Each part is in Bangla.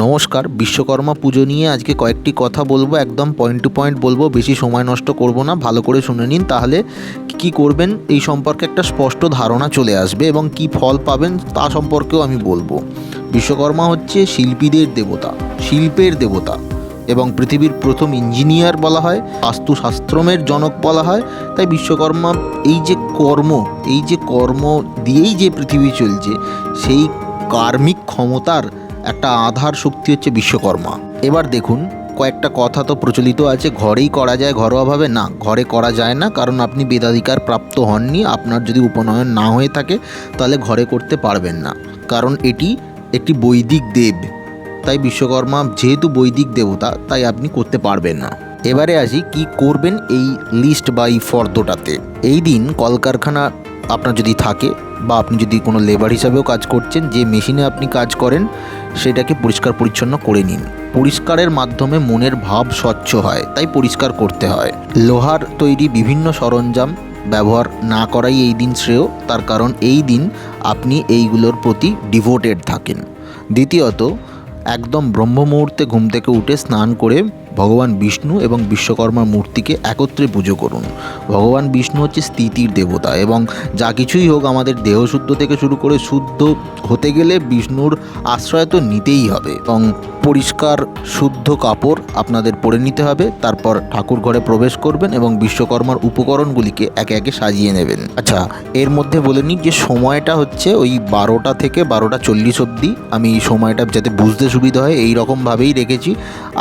নমস্কার, বিশ্বকর্মা পুজো নিয়ে আজকে কয়েকটি কথা বলব, একদম পয়েন্ট টু পয়েন্ট বলব, বেশি সময় নষ্ট করব না, ভালো করে শুনে নিন, তাহলে কি করবেন, এই সম্পর্কে একটা স্পষ্ট ধারণা চলে আসবে এবং কি ফল পাবেন, তা সম্পর্কেও আমি বলব। বিশ্বকর্মা হচ্ছে শিল্পীদের দেবতা, শিল্পের দেবতা এবং পৃথিবীর প্রথম ইঞ্জিনিয়ার বলা হয়, বাস্তুশাস্ত্রমের জনক বলা হয়, তাই বিশ্বকর্মা এই যে কর্ম, এই যে কর্ম দিয়েই যে পৃথিবী চলছে, সেই কার্মিক ক্ষমতার একটা আধার শক্তি হচ্ছে বিশ্বকর্মা। এবার দেখুন, কয়েকটা কথা তো প্রচলিত আছে, ঘরেই করা যায় ঘরোয়াভাবে? না, ঘরে করা যায় না, কারণ আপনি বেদাধিকার প্রাপ্ত হননি, আপনার যদি উপনয়ন না হয়ে থাকে, তাহলে ঘরে করতে পারবেন না। কারণ এটি একটি বৈদিক দেব। তাই বিশ্বকর্মা যেহেতু বৈদিক দেবতা, তাই আপনি করতে পারবেন না। এবারে আসি, কি করবেন এই লিস্ট বা এই ফর্দটাতে? এই দিন কলকারখানা আপনার যদি থাকে, বা আপনি যদি কোনো লেবার হিসাবেও কাজ করছেন, যে মেশিনে আপনি কাজ করেন সেটাকে পরিষ্কার পরিচ্ছন্ন করে নিন। পরিষ্কারের মাধ্যমে মনের ভাব স্বচ্ছ হয়, তাই পরিষ্কার করতে হয়। লোহার তৈরি বিভিন্ন সরঞ্জাম ব্যবহার না করাই এই দিন শ্রেয়, তার কারণ এই দিন আপনি এইগুলোর প্রতি ডিভোটেড থাকেন। দ্বিতীয়ত, একদম ব্রহ্ম মুহূর্তে ঘুম থেকে উঠে স্নান করে ভগবান বিষ্ণু এবং বিশ্বকর্মার মূর্তিকে একত্রে পুজো করুন। ভগবান বিষ্ণু হচ্ছে স্থিতির দেবতা এবং যা কিছুই হোক আমাদের দেহশুদ্ধ থেকে শুরু করে শুদ্ধ হতে গেলে বিষ্ণুর আশ্রয় তো নিতেই হবে এবং পরিষ্কার, শুদ্ধ কাপড় আপনাদের পরে নিতে হবে। তারপর ঠাকুর ঘরে প্রবেশ করবেন এবং বিশ্বকর্মার উপকরণগুলিকে একে একে সাজিয়ে নেবেন। আচ্ছা এর মধ্যে বলে নিই যে সময়টা হচ্ছে ওই বারোটা থেকে বারোটা চল্লিশ অবধি। আমি সময়টা যাতে বুঝতে সুবিধা হয়, এই রকমভাবেই রেখেছি।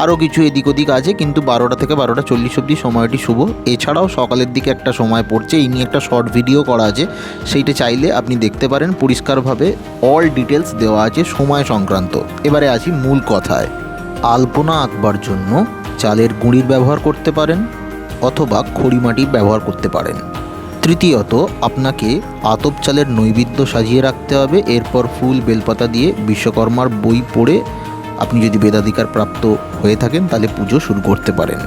আরও কিছু এদিক ওদিক আছে, কিন্তু বারোটা থেকে বারোটা চল্লিশ অবধি সময়টি শুভ। এছাড়াও সকালের দিকে একটা সময় পড়ছে, এই নিয়ে একটা শর্ট ভিডিও করা আছে। সেইটা চাইলে আপনি দেখতে পারেন, পরিষ্কারভাবে অল ডিটেলস দেওয়া আছে সময় সংক্রান্ত। এবারে আসি মূল কথায়। আলপনা আঁকবার জন্য চালের গুঁড়ির ব্যবহার করতে পারেন, অথবা খড়িমাটির ব্যবহার করতে পারেন। তৃতীয়ত, আপনাকে আতপ চালের নৈবেদ্য সাজিয়ে রাখতে হবে, এরপর ফুল, বেলপাতা দিয়ে বিশ্বকর্মার বই পড়ে আপনি যদি বেদাধিকার প্রাপ্ত হয়ে থাকেন, তাহলে পুজো শুরু করতে পারেন।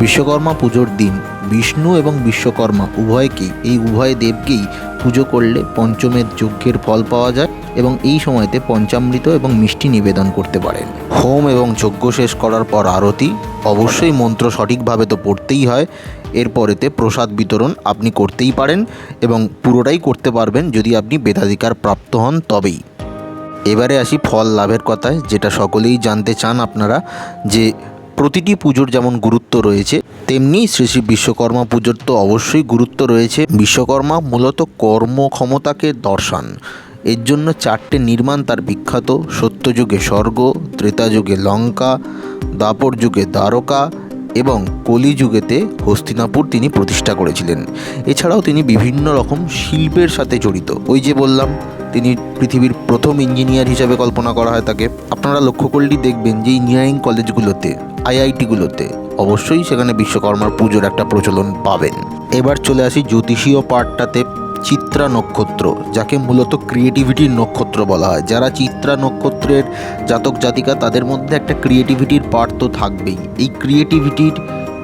বিশ্বকর্মা পুজোর দিন বিষ্ণু এবং বিশ্বকর্মা উভয়কেই এই উভয় দেবকেই পুজো করলে পঞ্চমের যজ্ঞের ফল পাওয়া যায় এবং এই সময়তে পঞ্চামৃত এবং মিষ্টি নিবেদন করতে পারেন। হোম এবং যজ্ঞ শেষ করার পর আরতি, অবশ্যই মন্ত্র সঠিকভাবে তো পড়তেই হয়। এরপরেতে প্রসাদ বিতরণ আপনি করতেই পারেন এবং পুরোটাই করতে পারবেন যদি আপনি বেদাধিকার প্রাপ্ত হন তবেই। এবারে আসি ফল লাভের কথায়, যেটা সকলেই জানতে চান আপনারা, যে প্রতিটি পুজোর যেমন গুরুত্ব রয়েছে, তেমনি শ্রী শ্রী বিশ্বকর্মা পুজোর তো অবশ্যই গুরুত্ব রয়েছে। বিশ্বকর্মা মূলত কর্মক্ষমতাকে দর্শান। এর জন্য চারটে নির্মাণ তার বিখ্যাত, সত্যযুগে স্বর্গ, ত্রেতাযুগে লঙ্কা দাপর যুগে দ্বারকা এবং কলিযুগেতে হস্তিনাপুর তিনি প্রতিষ্ঠা করেছিলেন। এছাড়াও তিনি বিভিন্ন রকম শিল্পের সাথে জড়িত। ওই যে বললাম তিনি পৃথিবীর প্রথম ইঞ্জিনিয়ার হিসাবে কল্পনা করা হয় তাকে। আপনারা লক্ষ্য করলেই দেখবেন যে ইঞ্জিনিয়ারিং কলেজগুলোতে, আইআইটিগুলোতে অবশ্যই সেখানে বিশ্বকর্মার পুজোর একটা প্রচলন পাবেন। এবার চলে আসি জ্যোতিষীয় পার্টটাতে চিত্রা নক্ষত্র, যাকে মূলত ক্রিয়েটিভিটির নক্ষত্র বলা হয়। যারা চিত্রা নক্ষত্রের জাতক জাতিকা, তাদের মধ্যে একটা ক্রিয়েটিভিটির পার্ট তো থাকবেই। এই ক্রিয়েটিভিটির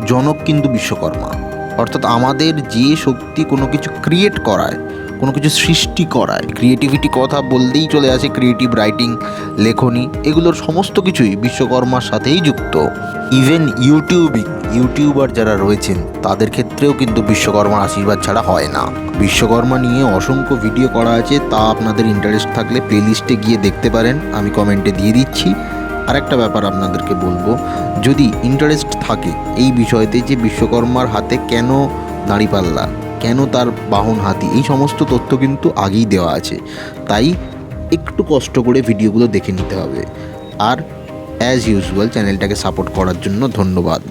জনক কিন্তু বিশ্বকর্মা। অর্থাৎ আমাদের যে শক্তি কোনো কিছু ক্রিয়েট করায় কোনো কিছু সৃষ্টি করায়। ক্রিয়েটিভিটি কথা বলতেই চলে আসে ক্রিয়েটিভ রাইটিং লেখনী, এগুলোর সমস্ত কিছুই বিশ্বকর্মার সাথেই যুক্ত। ইভেন ইউটিউবিং ইউটিউবার যারা রয়েছেন, তাদের ক্ষেত্রেও কিন্তু বিশ্বকর্মার আশীর্বাদ ছাড়া হয় না। বিশ্বকর্মা নিয়ে অসংখ্য ভিডিও করা আছে, তা আপনাদের ইন্টারেস্ট থাকলে প্লেলিস্টে গিয়ে দেখতে পারেন, আমি কমেন্টে দিয়ে দিচ্ছি। আরেকটা ব্যাপার আপনাদেরকে বলব, যদি ইন্টারেস্ট থাকে এই বিষয়তে যে বিশ্বকর্মার হাতে কেন দাঁড়িপাল্লা? কেন তার বাহন হাতি? এই সমস্ত তথ্য কিন্তু আগেই দেওয়া আছে। তাই একটু কষ্ট করে ভিডিওগুলো দেখে নিতে হবে। আর অ্যাজ ইউজুয়াল চ্যানেলটাকে সাপোর্ট করার জন্য ধন্যবাদ।